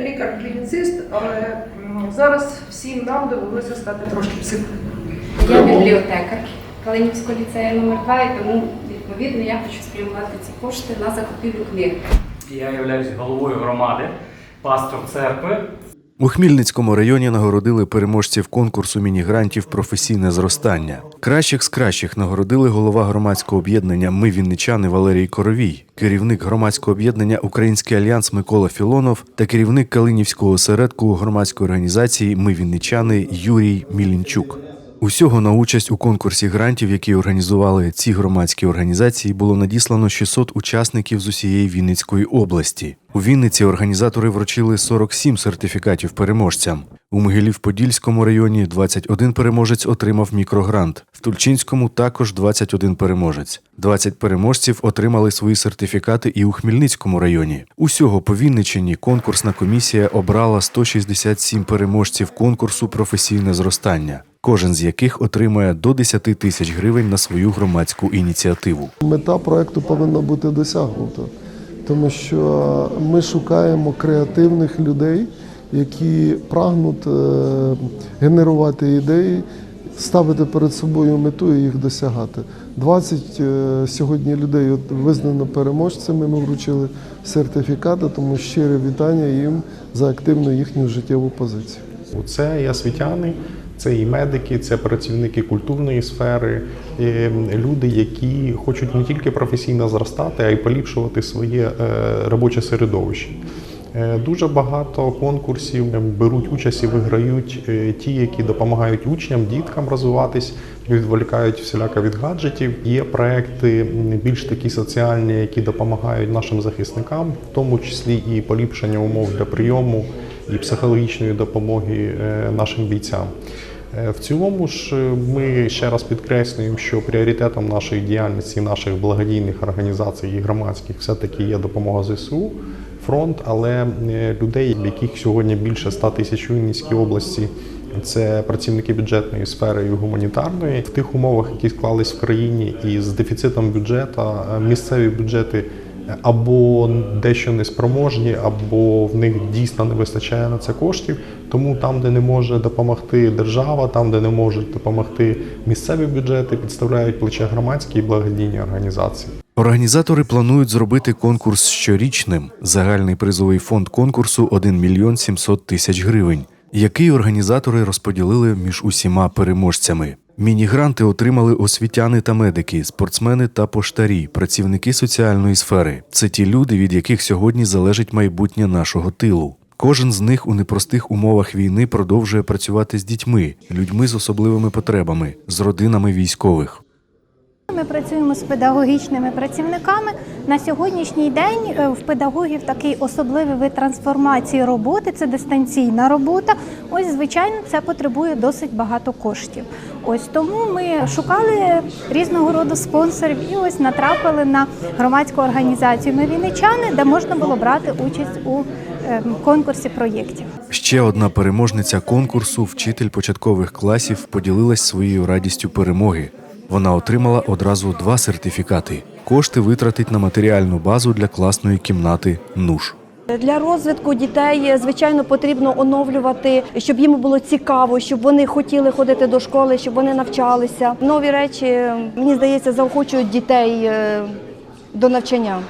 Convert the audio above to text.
лікар-клініцист, але зараз всім нам довелося стати трошки психологом. Я бібліотекар Калинівського ліцею номер 2 і тому відповідно я хочу спрямувати ці кошти на закупівлю книг. Я являюсь головою громади, пастор церкви. У Хмільницькому районі нагородили переможців конкурсу міні-грантів професійне зростання. Кращих з кращих нагородили голова громадського об'єднання Ми Вінничани Валерій Коровій, керівник громадського об'єднання Український альянс Микола Філонов та керівник Калинівського осередку громадської організації Ми Вінничани Юрій Мілінчук. Усього на участь у конкурсі грантів, які організували ці громадські організації, було надіслано 600 учасників з усієї Вінницької області. У Вінниці організатори вручили 47 сертифікатів переможцям. У Могилів-Подільському районі 21 переможець отримав мікрогрант. В Тульчинському також 21 переможець. 20 переможців отримали свої сертифікати і у Хмельницькому районі. Усього по Вінниччині конкурсна комісія обрала 167 переможців конкурсу професійне зростання. Кожен з яких отримає до 10 тисяч гривень на свою громадську ініціативу. Мета проекту повинна бути досягнута, тому що ми шукаємо креативних людей, які прагнуть е, генерувати ідеї, ставити перед собою мету і їх досягати. 20 е, сьогодні людей визнано переможцями. Ми вручили сертифікати, тому щире вітання їм за активну їхню життєву позицію. Це і освітяни, це і медики, це працівники культурної сфери, люди, які хочуть не тільки професійно зростати, а й поліпшувати своє е, робоче середовище. Е, Дуже багато конкурсів беруть участь і виграють е, ті, які допомагають учням, діткам розвиватись, відволікають всіляко від гаджетів. Є проекти більш такі соціальні, які допомагають нашим захисникам, в тому числі і поліпшення умов для прийому і психологічної допомоги е, нашим бійцям. Е, В цілому ж е, ми ще раз підкреслюємо, що пріоритетом нашої діяльності, наших благодійних організацій і громадських все-таки є допомога ЗСУ, фронт, але людей, яких сьогодні більше 100 тисяч у Вінницькій області, це працівники бюджетної сфери і гуманітарної. В тих умовах, які склались в країні, і з дефіцитом бюджету, місцеві бюджети або дещо неспроможні, або в них дійсно не вистачає на це коштів. Тому там, де не може допомогти держава, там, де не можуть допомогти місцеві бюджети, підставляють плече громадські і благодійні організації. Організатори планують зробити конкурс щорічним. Загальний призовий фонд конкурсу 1 мільйон 700 тисяч гривень, який організатори розподілили між усіма переможцями. Міні-гранти отримали освітяни та медики, спортсмени та поштарі, працівники соціальної сфери. Це ті люди, від яких сьогодні залежить майбутнє нашого тилу. Кожен з них у непростих умовах війни продовжує працювати з дітьми, людьми з особливими потребами, з родинами військових. Ми працюємо з педагогічними працівниками. На сьогоднішній день е, в педагогів такий особливий вид трансформації роботи це дистанційна робота. Ось, звичайно, це потребує досить багато коштів. Ось тому ми шукали різного роду спонсорів і ось натрапили на громадську організацію Ми Вінничани, де можна було брати участь у е, конкурсі проєктів. Ще одна переможниця конкурсу, вчитель початкових класів, поділилась своєю радістю перемоги. Вона отримала одразу два сертифікати. Кошти витратить на матеріальну базу для класної кімнати НУШ. Для розвитку дітей, звичайно, потрібно оновлювати, щоб їм було цікаво, щоб вони хотіли ходити до школи, щоб вони навчалися. Нові речі, мені здається, заохочують дітей е, до навчання.